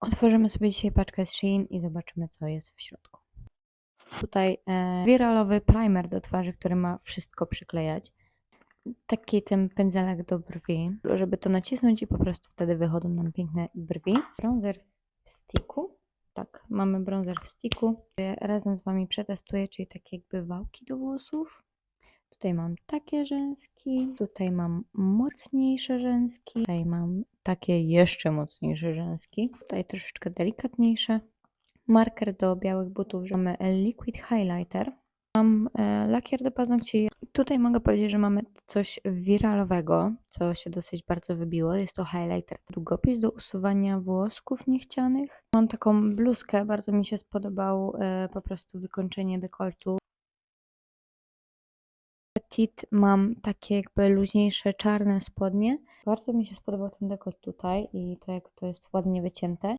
Otworzymy sobie dzisiaj paczkę z Shein i zobaczymy, co jest w środku. Tutaj e, wiralowy primer do twarzy, który ma wszystko przyklejać. Taki ten pędzelek do brwi, żeby to nacisnąć i po prostu wtedy wychodzą nam piękne brwi. Bronzer w sticku. Tak, mamy bronzer w sticku. Razem z Wami przetestuję, czyli takie jakby wałki do włosów. Tutaj mam takie rzęski, tutaj mam mocniejsze rzęski, tutaj mam takie jeszcze mocniejsze rzęski, tutaj troszeczkę delikatniejsze. Marker do białych butów, że mamy liquid highlighter. Mam e, lakier do paznokci. Tutaj mogę powiedzieć, że mamy coś wiralowego, co się dosyć bardzo wybiło. Jest to highlighter. Długopis do usuwania włosków niechcianych. Mam taką bluzkę, bardzo mi się spodobał e, po prostu wykończenie dekoltu. Petit mam takie jakby luźniejsze czarne spodnie. Bardzo mi się spodobał ten dekolt tutaj i to jak to jest ładnie wycięte.